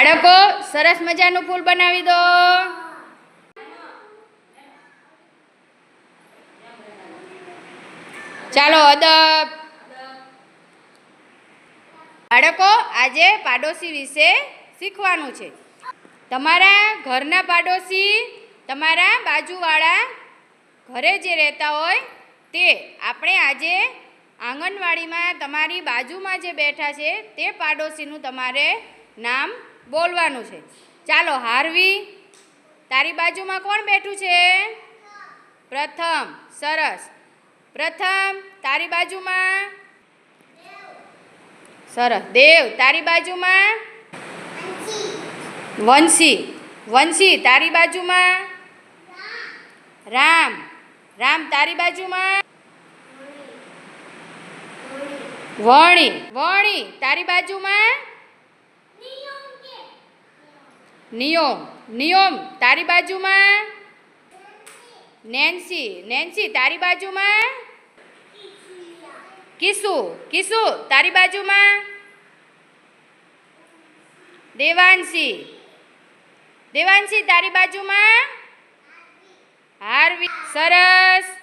બાળકો, સરસ મજાનું ફૂલ બનાવી દો. ચાલો, અદબ. બાળકો, આજે પાડોશી વિશે શીખવાનું છે. તમારા ઘરના પાડોશી તમારા બાજુવાળા ઘરે જે રહેતા હોય તે આપણે આજે આંગણવાડીમાં તમારી બાજુમાં જે બેઠા છે તે પાડોશીનું તમારે નામ બોલવાનું છે. ચાલો, હારવી. તારી બાજુમાં કોણ બેઠું છે? પ્રથમ, સરસ. પ્રથમ, તારી બાજુમાં? સરસ. દેવ, તારી બાજુમાં? વંશી. વંશી, તારી બાજુમાં? રામ. રામ, તારી બાજુમાં? વણી. વણી, તારી બાજુમાં? નિયોમ નિયોમ, તારી બાજુમાં? નેન્સી નેન્સી, તારી બાજુમાં? કિસુ કિસુ, તારી બાજુમાં? દેવાંશી દેવાંશી, તારી બાજુમાં? હાર્વી, સરસ.